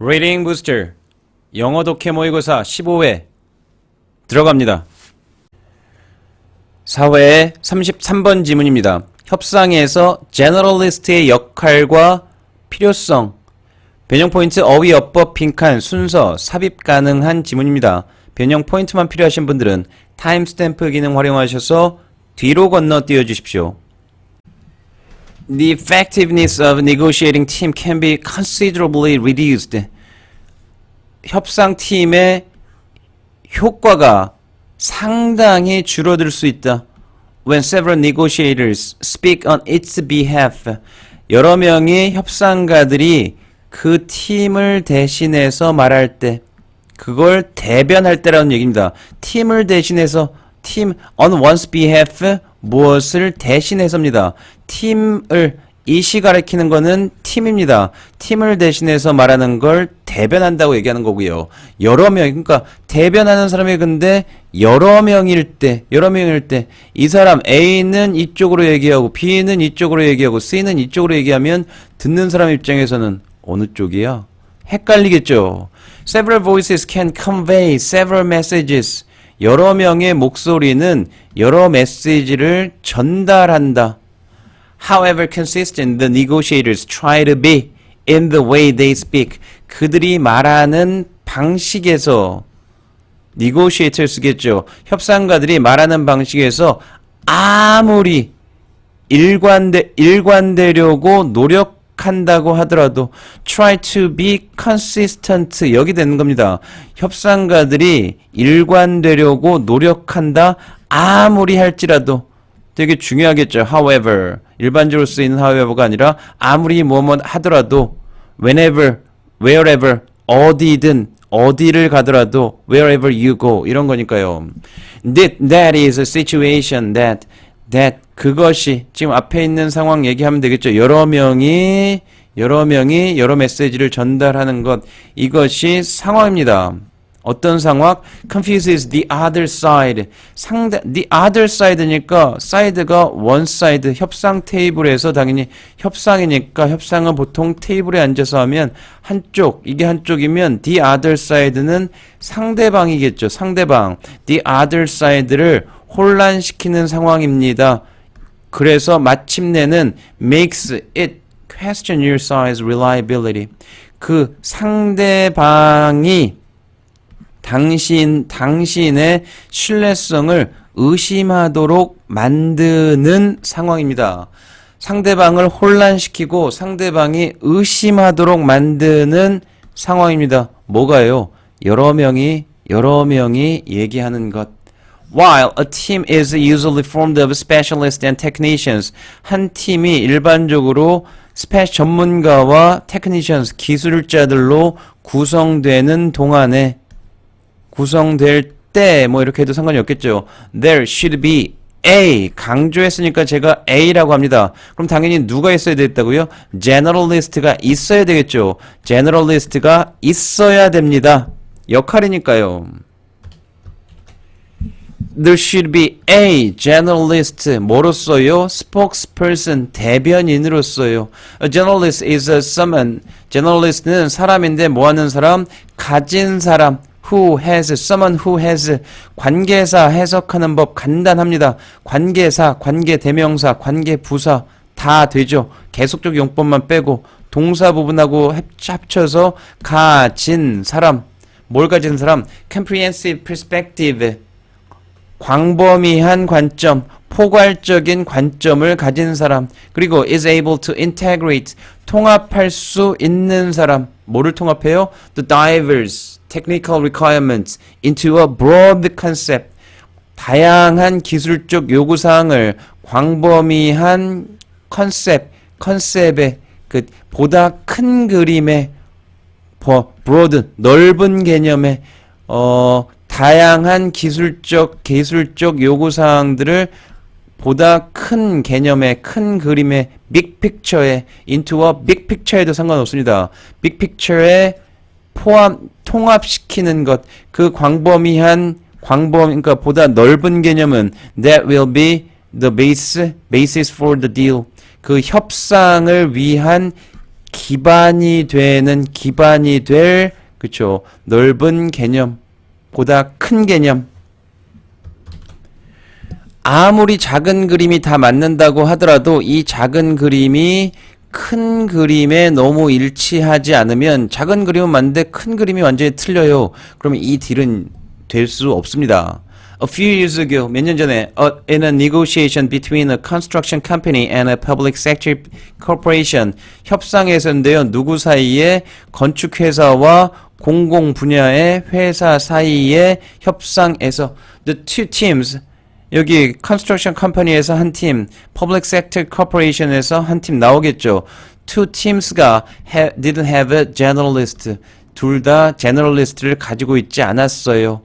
Reading Booster 영어 독해 모의고사 15회 들어갑니다. 4회 33번 지문입니다. 협상에서 Generalist의 역할과 필요성 변형 포인트 어휘 어법 빈칸 순서 삽입 가능한 지문입니다. 변형 포인트만 필요하신 분들은 타임스탬프 기능 활용하셔서 뒤로 건너 띄워 주십시오. The effectiveness of negotiating team can be considerably reduced. 협상팀의 효과가 상당히 줄어들 수 있다. When several negotiators speak on its behalf. 여러 명의 협상가들이 그 팀을 대신해서 말할 때, 그걸 대변할 때라는 얘기입니다. 팀을 대신해서, 팀, on one's behalf, 무엇을 대신해서입니다. 팀을, 이시 가리키는 거는 팀입니다. 팀을 대신해서 말하는 걸 대변한다고 얘기하는 거고요. 여러 명, 그러니까 대변하는 사람이 근데 여러 명일 때, 여러 명일 때, 이 사람 A는 이쪽으로 얘기하고 B는 이쪽으로 얘기하고 C는 이쪽으로 얘기하면 듣는 사람 입장에서는 어느 쪽이야? 헷갈리겠죠. Several voices can convey several messages. 여러 명의 목소리는 여러 메시지를 전달한다. However consistent the negotiators try to be in the way they speak. 그들이 말하는 방식에서 negotiator 쓰겠죠. 협상가들이 말하는 방식에서 아무리 일관되 일관되려고 노력 한다고 하더라도 try to be consistent 여기 되는 겁니다. 협상가들이 일관되려고 노력한다 아무리 할지라도 되게 중요하겠죠. However 일반적으로 쓰이는 however가 아니라 아무리 뭐뭐 하더라도 whenever wherever 어디든 어디를 가더라도 wherever you go 이런 거니까요. That, that is a situation that that 그것이 지금 앞에 있는 상황 얘기하면 되겠죠. 여러 명이 여러 명이 여러 메시지를 전달하는 것 이것이 상황입니다. 어떤 상황? confuses the other side. 상대 the other side니까 side가 one side 협상 테이블에서 당연히 협상이니까 협상은 보통 테이블에 앉아서 하면 한쪽 이게 한쪽이면 the other side는 상대방이겠죠. 상대방 the other side를 혼란시키는 상황입니다. 그래서 마침내는 makes it question your side's reliability. 그 상대방이 당신, 당신의 신뢰성을 의심하도록 만드는 상황입니다. 상대방을 혼란시키고 상대방이 의심하도록 만드는 상황입니다. 뭐가요? 여러 명이, 여러 명이 얘기하는 것. While a team is usually formed of specialists and technicians, 한 팀이 일반적으로 스페 전문가와 테크니션스, 기술자들로 구성되는 동안에 구성될 때 뭐 이렇게 해도 상관이 없겠죠. There should be A 강조했으니까 제가 A라고 합니다. 그럼 당연히 누가 있어야 됐다고요? Generalist가 있어야 되겠죠. Generalist가 있어야 됩니다. 역할이니까요. There should be a generalist 뭐로써요? spokesperson 대변인으로써요. A generalist is a someone. generalist는 사람인데 뭐 하는 사람? 가진 사람. who has someone who has 관계사 해석하는 법 간단합니다. 관계사, 관계 대명사, 관계 부사 다 되죠. 계속적 용법만 빼고 동사 부분하고 합쳐서 가진 사람. 뭘 가진 사람? comprehensive perspective. 광범위한 관점, 포괄적인 관점을 가진 사람, 그리고 is able to integrate, 통합할 수 있는 사람, 뭐를 통합해요? The diverse technical requirements into a broad concept, 다양한 기술적 요구사항을 광범위한 컨셉, 컨셉의 그 보다 큰 그림의 broad, 넓은 개념의 어 다양한 기술적 기술적 요구 사항들을 보다 큰 개념의 큰 그림의 빅 픽처에 into a 빅 픽처에도 상관없습니다. 빅 픽처에 포함 통합시키는 것 그 광범위한 광범 그러니까 보다 넓은 개념은 that will be the base basis for the deal. 그 협상을 위한 기반이 되는 기반이 될 그쵸? 넓은 개념 보다 큰 개념 아무리 작은 그림이 다 맞는다고 하더라도 이 작은 그림이 큰 그림에 너무 일치하지 않으면 작은 그림은 맞는데 큰 그림이 완전히 틀려요. 그러면 이 딜은 될 수 없습니다. A few years ago, 몇 년 전에, uh, in a negotiation between a construction company and a public sector corporation, 협상에서인데요. 누구 사이에 건축회사와 공공 분야의 회사 사이의 협상에서 the two teams 여기 construction company에서 한 팀, public sector corporation에서 한 팀 나오겠죠. two teams가 ha, didn't have a generalist. 둘 다 generalist를 가지고 있지 않았어요.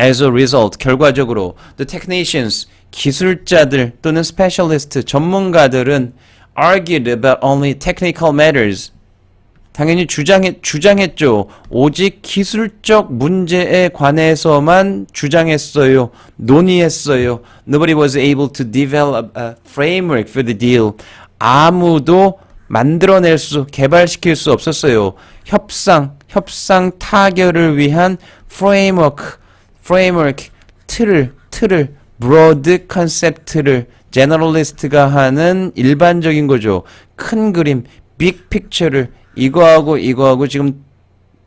As a result, 결과적으로 the technicians, 기술자들 또는 specialist, 전문가들은 argued about only technical matters. 당연히 주장했, 주장했죠. 오직 기술적 문제에 관해서만 주장했어요. 논의했어요. Nobody was able to develop a framework for the deal. 아무도 만들어낼 수, 개발시킬 수 없었어요. 협상, 협상 타결을 위한 framework, 틀을, 틀을, broad concept를 generalist가 하는 일반적인 거죠. 큰 그림, big picture를 이거하고 이거하고 지금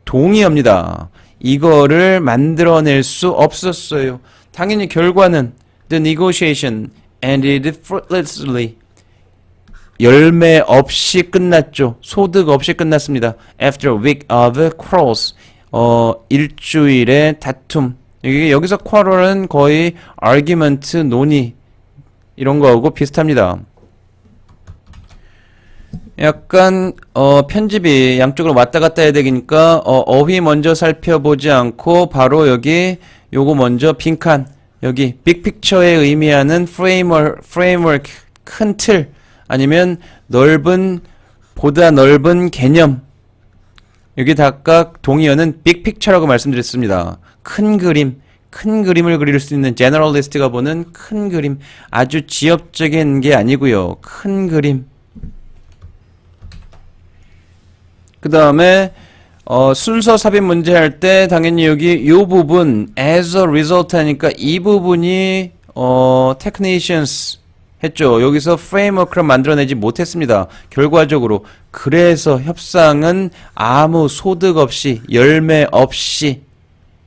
동의합니다. 이거를 만들어낼 수 없었어요. 당연히 결과는 the negotiation ended fruitlessly. 열매 없이 끝났죠. 소득 없이 끝났습니다. After a week of quarrels. 어, 일주일의 다툼. 여기, 여기서 quarrel은 거의 argument, 논의. 이런 거하고 비슷합니다. 약간 어 편집이 양쪽으로 왔다 갔다 해야 되니까 어 어휘 먼저 살펴보지 않고 바로 여기 요거 먼저 빈칸 여기 빅픽처에 의미하는 프레임월 프레임워크 큰 틀 아니면 넓은 보다 넓은 개념 여기 각각 동의어는 빅픽처라고 말씀드렸습니다. 큰 그림 큰 그림을 그릴 수 있는 제너럴리스트가 보는 큰 그림 아주 지엽적인 게 아니고요. 큰 그림 그 다음에 어, 순서 삽입 문제 할 때 당연히 여기 요 부분 as a result 하니까 이 부분이 어, technicians 했죠. 여기서 프레임워크를 만들어내지 못했습니다. 결과적으로 그래서 협상은 아무 소득 없이 열매 없이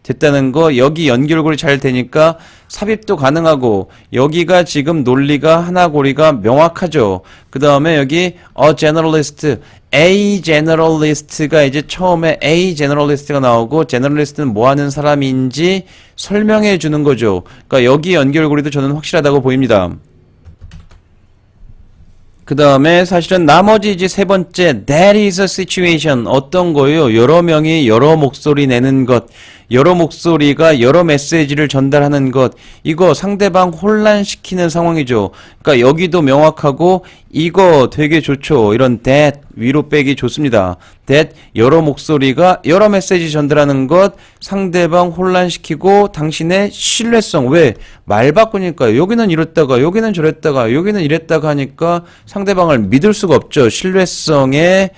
됐다는 거 여기 연결고리 잘 되니까 삽입도 가능하고 여기가 지금 논리가 하나 고리가 명확하죠. 그 다음에 여기 a generalist, a generalist가 이제 처음에 a generalist가 나오고 generalist는 뭐 하는 사람인지 설명해 주는 거죠. 그러니까 여기 연결고리도 저는 확실하다고 보입니다. 그 다음에 사실은 나머지 이제 세 번째 that is a situation 어떤 거요? 여러 명이 여러 목소리 내는 것 여러 목소리가 여러 메시지를 전달하는 것 이거 상대방 혼란시키는 상황이죠. 그러니까 여기도 명확하고 이거 되게 좋죠. 이런 that 위로 빼기 좋습니다. that 여러 목소리가 여러 메시지 전달하는 것 상대방 혼란시키고 당신의 신뢰성 왜 말 바꾸니까 여기는 이랬다가 여기는 저랬다가 여기는 이랬다가 하니까 상대방을 믿을 수가 없죠. 신뢰성에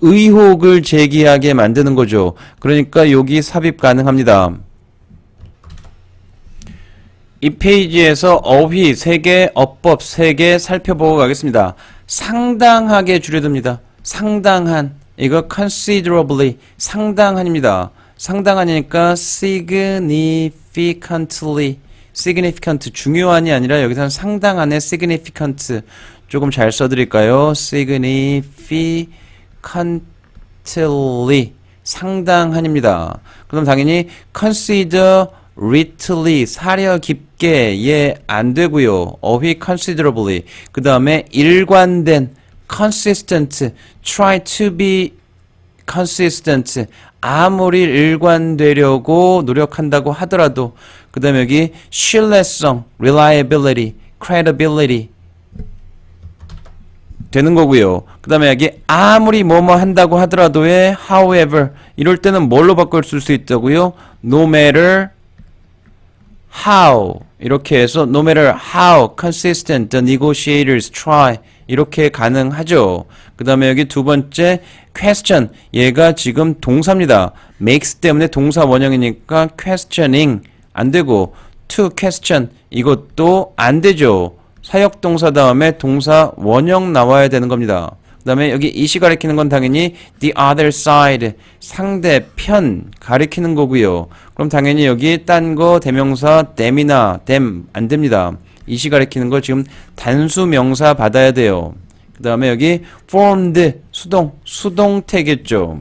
의혹을 제기하게 만드는 거죠. 그러니까 여기 삽입 가능합니다. 이 페이지에서 어휘 3개, 어법 3개 살펴보고 가겠습니다. 상당하게 줄여듭니다. 상당한. 이거 considerably. 상당한입니다. 상당하니까 significantly. significant. 중요한이 아니라 여기서는 상당한의 significant. 조금 잘 써드릴까요? significant. Constantly 상당한입니다. 그럼 당연히 consider greatly 사려 깊게 예안 되고요. 어휘 considerably 그 다음에 일관된 consistent try to be consistent 아무리 일관되려고 노력한다고 하더라도 그 다음에 여기 신뢰성 reliability credibility 되는 거고요. 그 다음에 여기 아무리 뭐뭐 한다고 하더라도의 however 이럴 때는 뭘로 바꿀 수 있다고요? no matter how 이렇게 해서 no matter how consistent the negotiators try 이렇게 가능하죠. 그 다음에 여기 두 번째 question 얘가 지금 동사입니다. makes 때문에 동사 원형이니까 questioning 안 되고 to question 이것도 안 되죠. 사역 동사 다음에 동사 원형 나와야 되는 겁니다. 그 다음에 여기 이시 가리키는 건 당연히 the other side 상대편 가리키는 거고요. 그럼 당연히 여기 딴 거 대명사 them이나 them 안 됩니다. 이시 가리키는 거 지금 단수 명사 받아야 돼요. 그 다음에 여기 formed 수동 수동태겠죠.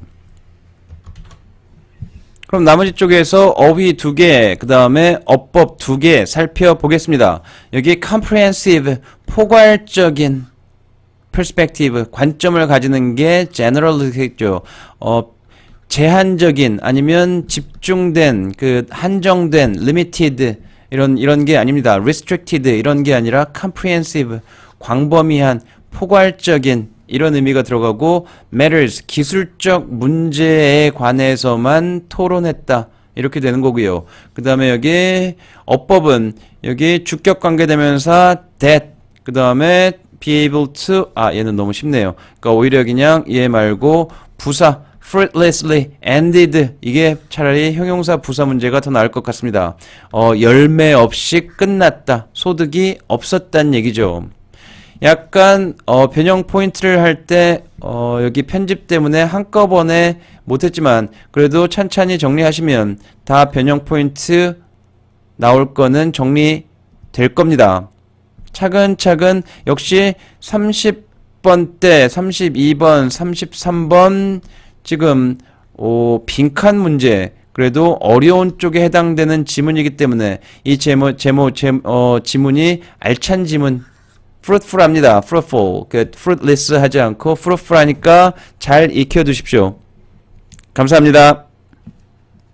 그럼 나머지 쪽에서 어휘 두 개, 그 다음에 어법 두 개 살펴보겠습니다. 여기 comprehensive, 포괄적인 perspective, 관점을 가지는 게 general겠죠. 어, 제한적인 아니면 집중된 그 한정된 limited 이런 이런 게 아닙니다. restricted 이런 게 아니라 comprehensive 광범위한 포괄적인 이런 의미가 들어가고 matters 기술적 문제에 관해서만 토론했다. 이렇게 되는 거고요. 그 다음에 여기 어법은 여기 주격 관계대명사 that 그 다음에 be able to 아 얘는 너무 쉽네요. 그러니까 오히려 그냥 얘 말고 부사 fruitlessly ended 이게 차라리 형용사 부사 문제가 더 나을 것 같습니다. 어 열매 없이 끝났다. 소득이 없었단 얘기죠. 약간 어 변형 포인트를 할 때 어 여기 편집 때문에 한꺼번에 못했지만 그래도 찬찬히 정리하시면 다 변형 포인트 나올 거는 정리될 겁니다. 차근차근 역시 30번 때 32번 33번 지금 오, 빈칸 문제 그래도 어려운 쪽에 해당되는 지문이기 때문에 이 제목 제목 제, 어, 지문이 알찬 지문 fruitful합니다. fruitful. 그 fruitless 하지 않고 fruitful하니까 잘 익혀 두십시오. 감사합니다.